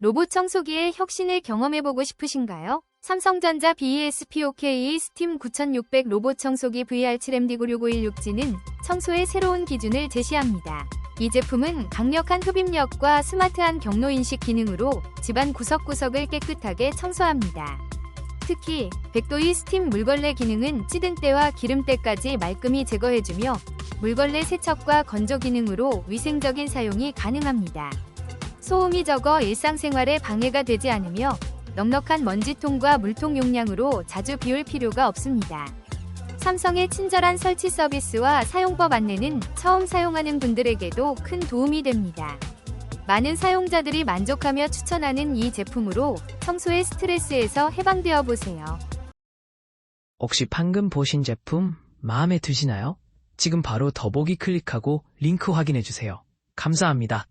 로봇 청소기의 혁신을 경험해보고 싶으신가요? 삼성전자 BESPOK 스팀 9600 로봇 청소기 VR7MD96516G는 청소의 새로운 기준을 제시합니다. 이 제품은 강력한 흡입력과 스마트한 경로 인식 기능으로 집안 구석구석을 깨끗하게 청소합니다. 특히 100도의 스팀 물걸레 기능은 찌든 때와 기름때까지 말끔히 제거해주며 물걸레 세척과 건조 기능으로 위생적인 사용이 가능합니다. 소음이 적어 일상생활에 방해가 되지 않으며 넉넉한 먼지통과 물통 용량으로 자주 비울 필요가 없습니다. 삼성의 친절한 설치 서비스와 사용법 안내는 처음 사용하는 분들에게도 큰 도움이 됩니다. 많은 사용자들이 만족하며 추천하는 이 제품으로 청소의 스트레스에서 해방되어 보세요. 혹시 방금 보신 제품 마음에 드시나요? 지금 바로 더보기 클릭하고 링크 확인해 주세요. 감사합니다.